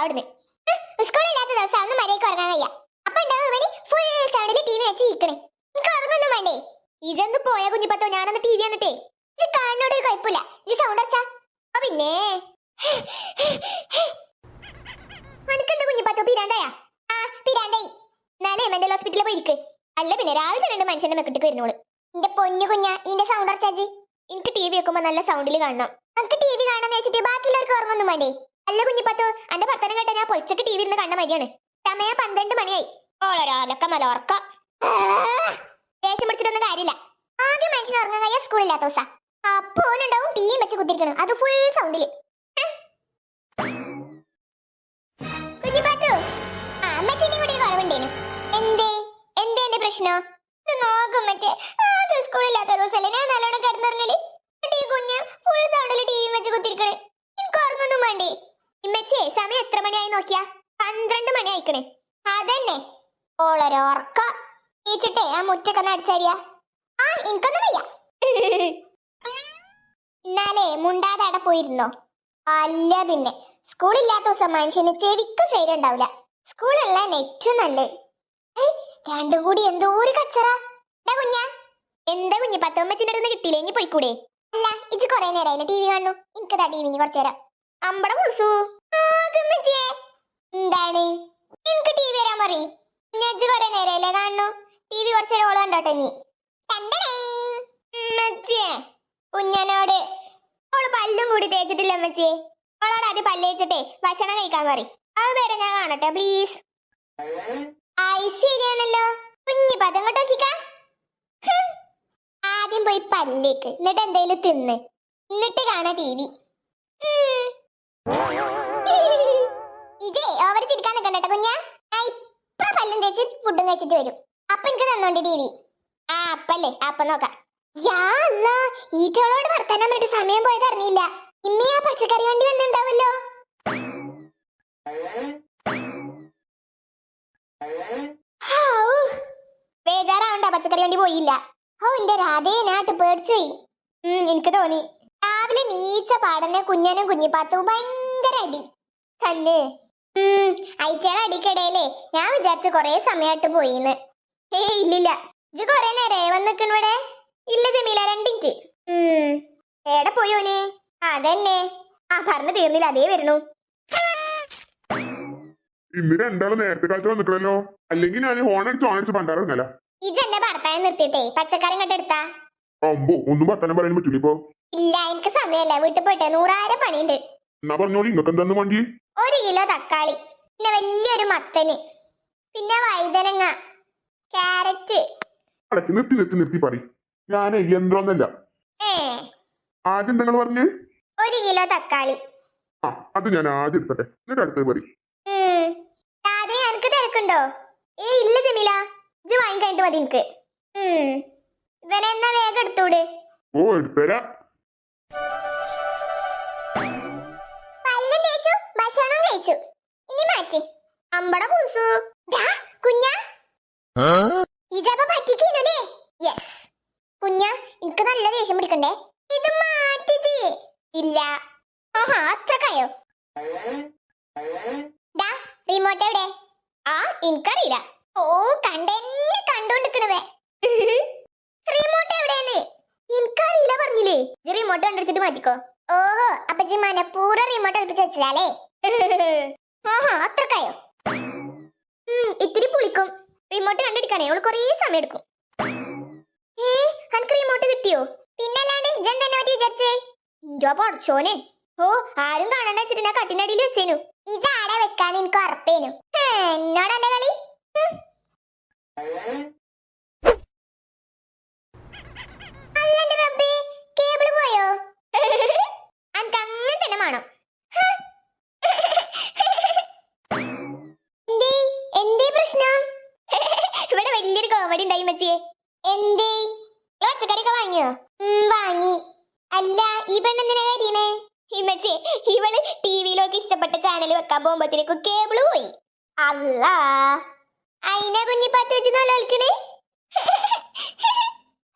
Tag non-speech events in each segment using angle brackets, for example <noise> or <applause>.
അവിടുന്ന് സ്കൂളില്ലാത്ത ദിവസം അന്ന് മര്യാദയ്ക്ക് ഉറങ്ങാൻ വയ്യ. അപ്പൊ ഉണ്ടാവും ഫുൾ സൗണ്ടിൽ ടി വി വെച്ച് ഇരിക്കണേ. എനിക്ക് ഉറങ്ങൊന്നും വേണ്ടേ? ഇതൊന്ന് പോയ കുഞ്ഞിപ്പത്തോ? ഞാനൊന്ന് ടി വി കണ്ടിട്ടേ. ഇത് കാണുന്നോട് ഒരു കുഴപ്പമില്ല. ഇത് സൗണ്ട് വെച്ചാ ഓ പിന്നെ? അനക്കെന്താ കുഞ്ഞിപ്പത്തോ? പിരാന്തയാ? ആ പിരാന്തായി. നാളെ മെന്റൽ ഹോസ്പിറ്റലിൽ പോയി ഇരിക്ക്. അല്ല പിന്നെ രാവിലെ രണ്ട് മനുഷ്യന്റെ മെക്കിട്ട് വരുന്നോൾ. എന്റെ പൊന്നു കുഞ്ഞ ഇതിന്റെ സൗണ്ട് അടച്ചാജി എനിക്ക് ടി വി വെക്കുമ്പോ നല്ല സൗണ്ടിൽ കാണണം. നമുക്ക് ടി വി കാണാന്ന് വെച്ചിട്ട് ബാക്കിയുള്ളവർക്ക് ഓർമ്മൊന്നും വേണ്ടേ? അല്ല കുഞ്ഞിപ്പത്തു അന്റെ ഭർത്തനം കേട്ട ഞാൻ പൊളിച്ചിട്ട് ടി വി ഇരുന്ന് കണ്ട മതിയാണ് സമയം പന്ത്രണ്ട് മണിയായി. ഓളൊരാലൊക്കെ മലോർക്ക ദേഷ്യം പിടിച്ചിട്ടൊന്നും കാര്യമില്ല. ആകെ മനുഷ്യൻ ഉറങ്ങാൻ കഴിയാ സ്കൂളില്ലാത്ത ദിവസം. അപ്പൊ ടി വെച്ച് കുത്തിരിക്കണം. അത് ഫുൾ സൗണ്ടിൽ കൂടി എന്തേ? എന്തേ ഞാൻ നല്ലോണം കിടന്നുറങ്ങൽ. ഫുൾ സൗണ്ടിൽ ടീം വെച്ച് കുത്തിരിക്കണേ എനിക്ക് ഓർമ്മൊന്നും വേണ്ടേ ഇമ്മച്ചേ സമയം എത്ര മണിയായി നോക്കിയാ? പന്ത്രണ്ട് മണി ആയിക്കണേ. അതന്നെ. ഓളൊരോർക്ക ഈച്ചിട്ടെ ആ മുറ്റൊക്കെ നടിച്ചരിയ ആ എനിക്കൊന്നും വയ്യ. എന്നാലേ മുണ്ടാതെ അവിടെ പോയിരുന്നോ? അല്ല പിന്നെ. സ്കൂളില്ലാത്ത ദിവസം മനുഷ്യന് ചെവിക്ക് ശരിയുണ്ടാവില്ല സ്കൂളല്ല ഏറ്റവും നല്ലത് രണ്ടും കൂടി എന്തോ ഒരു കച്ചറ. എന്താ കുഞ്ഞ? എന്താ കുഞ്ഞ് പത്തൊമ്പച്ചിന്റെ അടുത്ത് കിട്ടിയില്ലേ? ഇനി പോയിക്കൂടെ? അല്ല ഇത് കൊറേ നേരമായില്ല ടി വി കാണുന്നു? എനിക്കതാ ടി കുറച്ചു നേരം. അമ്പടം കുളിച്ചു? എന്താണ്? എനിക്ക് കാണുന്നു കണ്ടോട്ടെ നീ കുഞ്ഞനോട്. ഓൾ പല്ലും കൂടി തേച്ചിട്ടില്ല അമ്മച്ചിയെ ഓളോട് അത് പല്ലേച്ചിട്ടേ ഭക്ഷണം കഴിക്കാൻ പറ അത് വരെ ഞാൻ കാണട്ടെ പ്ലീസ് ശരിയാണല്ലോ. കുഞ്ഞി പദം കൊണ്ട് നോക്കിക്ക. ആദ്യം പോയി പല്ലേക്ക് എന്നിട്ട് എന്തേലും തിന്ന്. എന്നിട്ട് കാണാ ടി വി ഇതേ ഓവർ തിരിക്കാൻ നിൽക്കണ്ട കുഞ്ഞ. ഞാൻ ഇപ്പൊ പല്ലും തേച്ച് ഫുഡും കഴിച്ചിട്ട് വരും. അപ്പൊ എനിക്ക് തന്നോണ്ട് ടി വി ആ അപ്പല്ലേ? അപ്പൊ നോക്കാം. യാ അല്ലാ ഈറ്റകളോട് വർത്താനം പറഞ്ഞിട്ട് സമയം പോയത് അറിഞ്ഞില്ല. ഇമ്മി ആ പച്ചക്കറി വണ്ടി വന്നിണ്ടാവല്ലോ. ബേജാറാവണ്ട പച്ചക്കറി വണ്ടി പോയില്ല. ഓ എന്റെ രാധേ നാട്ട് പേടിച്ചു പോയി. എനിക്ക് തോന്നി. രാവിലെ നീച്ച പാടനെ കുഞ്ഞനും കുഞ്ഞിപ്പാത്തും ഭയങ്കര അടി. തന്നെ. അയച്ചാൽ അടിക്കടയല്ലേ ഞാൻ വിചാരിച്ച കൊറേ സമയമായിട്ട് പോയിന്ന്. ഏയ് ഇല്ലില്ല. ഇത് കൊറേ നേരേ വന്നിക്കണ ഇവിടെ? ഇല്ല ജമീല രണ്ടിഞ്ച് എവിടെ പോയി ഓന്? അതന്നെ. ആ പറഞ്ഞു തീർന്നില്ല അതേ വരുന്നു. ഇന്ന് രണ്ടാളും നേരത്തെ കാലത്ത് വന്നിക്കണല്ലോ. അല്ലെങ്കിൽ ഞാൻ ഹോൺ അടിച്ച് ഹോൺ പണ്ടാറുന്നല്ല പണ്ടാറങ്ങല ഇതെന്നെ ഭർത്താവ് നിർത്തിട്ടേ പച്ചക്കറി കണ്ടെടുത്താ എടുത്താ? അമ്പോ ഒന്നും ഭർത്താനം പറയാൻ പറ്റൂല ഇപ്പൊ. ഇല്ല എനിക്ക് സമയമല്ല. വീട്ടിൽ പോയിട്ട്. നൂറായിരം പണിയുണ്ട്. എന്നാ പറഞ്ഞോളി ഇങ്ങക്ക് എന്താന്ന് വണ്ടി? കിലോ തക്കാളി. പിന്നെ വലിയൊരു മത്തന്. പിന്നെ വൈതനങ്ങ ക്യാരറ്റ്. അടക്കി നിർത്തി നിർത്തി നിർത്തി പറ ഞാനേ യന്ത്രമൊന്നല്ല ഏ. ആദ്യം നിങ്ങൾ പറഞ്ഞു? ഒരു കിലോ തക്കാളി. ആ അത് ഞാൻ ആദ്യം എടുത്തട്ടെ എന്നിട്ട് അടുത്തത് പറ. രാധേ എനിക്ക് തിരക്കുണ്ടോ? ഏ ഇല്ല ജമീല. ഇത് വാങ്ങിക്കഴിഞ്ഞിട്ട് മതി എനിക്ക്. ഇവനെന്നാ വേഗം എടുത്തൂടെ? ഓ എടുത്തരാ കഴിച്ചു ഇനി മാറ്റി. അമ്പട കുസു കുഞ്ഞ. ഇതപ്പോ പറ്റിക്കല്ലേ യെസ് കുഞ്ഞ എനിക്ക് നല്ല ദേഷ്യം പിടിക്കണ്ടേ? ഇത് മാറ്റിച്ച് ഇല്ല. ആഹാ അത്രക്കായോ? ഡാ റിമോട്ട് എവിടെ? ആ എനിക്കറിയില്ല. ഓ കണ്ടെന്നെ കണ്ടോണ്ടിക്കണവേ റിമോട്ട് എവിടെയെന്ന് എനിക്കറിയില്ല പറഞ്ഞില്ലേ. റിമോട്ട് കണ്ടുപിടിച്ചിട്ട് മാറ്റിക്കോ. ഓഹോ അപ്പൊ മനപ്പൂർവം റിമോട്ട് കളിപ്പിച്ച് വെച്ചതാലേ <laughs> അത്രക്കായോ? ഇത്തിരി പുളിക്കും. റിമോട്ട് കണ്ടുപിടിക്കാനേ അവൾ കൊറേ സമയം എടുക്കും ഏ അനക്ക് റിമോട്ട് കിട്ടിയോ? പിന്നല്ലാണ്ട് ഇജൻ തന്നെ പറ്റി വിചാരിച്ചേ? ഇഞ്ചോ പൊടച്ചോനെ ഓ ആരും കാണണ്ട വെച്ചിട്ട് ഞാൻ കട്ടിനടിയിൽ വെച്ചേനു. ഇതാടെ വെക്കാൻ എനിക്ക് ഉറപ്പേനു. എന്നോട് എന്റെ കളി ഹും. അല്ലെന്റെ റബ്ബേ കേബിൾ പോയോ അനക്ക് അങ്ങനെ തന്നെ വേണം ഹ. എന്തേ എന്തേ പ്രശ്നം ഇവിടെ വലിയൊരു കോമഡി ഉണ്ടായി മച്ചിയെ. എന്തേ? പച്ചക്കറിയൊക്കെ വാങ്ങിയോ? വാങ്ങി. അല്ല ഈ പെണ്ണെന്തിനാ കാര്യണേ ഇമ്മച്ചേ ഇവൾ ടിവിയിലൊക്കെ ഇഷ്ടപ്പെട്ട ചാനൽ വെക്കാൻ പോകുമ്പോഴത്തേക്ക് കേബിൾ പോയി. അല്ല അയിനെ കുഞ്ഞി പത്ത് വെച്ച് നല്ല കളിക്കണേ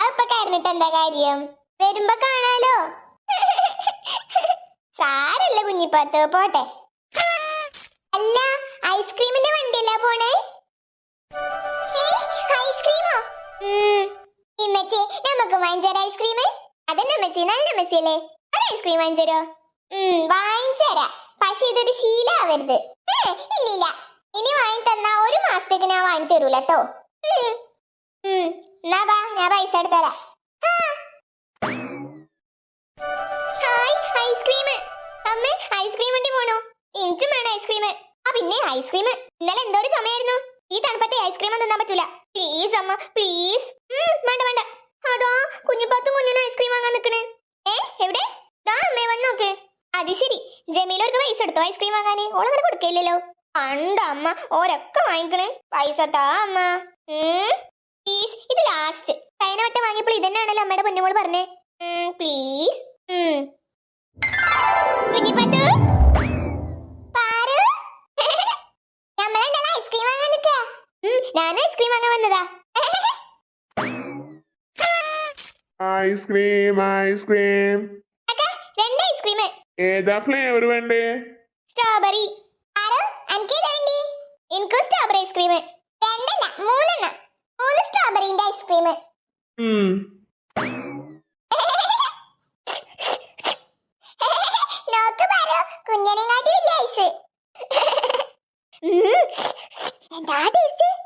അപ്പൊ കരഞ്ഞിട്ട് എന്താ കാര്യം? വരുമ്പോ കാണാലോ? സാരല്ല കുഞ്ഞിപ്പാത്ത് പോട്ടെ. അല്ല ഐസ്ക്രീമിന്റെ വണ്ടിയല്ല പോണേ? നമുക്ക് ഐസ്ക്രീം നല്ല ഐസ്ക്രീം ഇതൊരു ഇല്ലില്ല. ഇനി ഒരു ഹായ് ഐസ്ക്രീം അമ്മേ ഐസ്ക്രീം ഐസ്ക്രീം ആ പിന്നെ ഐസ്ക്രീം ഇന്നലെ എന്തോ ഒരു സമയമായിരുന്നു ഈ തണുപ്പത്തെ ഐസ്ക്രീം തിന്നാൻ പറ്റൂല. പ്ലീസ് അമ്മ പ്ലീസ് വേണ്ട വേണ്ട. അതോ കുഞ്ഞിപ്പാത്തും കുഞ്ഞിനും ഐസ്ക്രീം വാങ്ങാൻ നിക്കണേ. ഏ എവിടെ? ദാ അമ്മേ വന്ന് നോക്ക്. അത് ശരി. ജമീലോർക്ക് പൈസ എടുത്തോ ഐസ്ക്രീം വാങ്ങാന്? ഓളങ്ങനെ കൊടുക്കില്ലല്ലോ. പണ്ട് അമ്മ ഓരൊക്കെ വാങ്ങിക്കണേ. പൈസ താ അമ്മ. പ്ലീസ് ഇത് ലാസ്റ്റ് കഴിഞ്ഞ വട്ടം വാങ്ങിയപ്പോൾ ഇതന്നെയാണല്ലോ അമ്മയുടെ പൊന്നുമോൾ പറഞ്ഞേ. പ്ലീസ് കുഞ്ഞിപ്പത്തു പാറു നമ്മളെന്തല്ല ഐസ്ക്രീം വാങ്ങാൻ നിൽക്കുക ഞാൻ ഐസ്ക്രീം വാങ്ങാൻ വന്നതാ. ഐസ്ക്രീം ഐസ്ക്രീം രണ്ട് ഐസ്ക്രീം ഏതാ ഫ്ലേവർ വേണ്ടേ? സ്ട്രോബെറി ആരോ? എനിക്ക് വേണ്ടി? എനിക്ക് strawberry ice cream and that is it.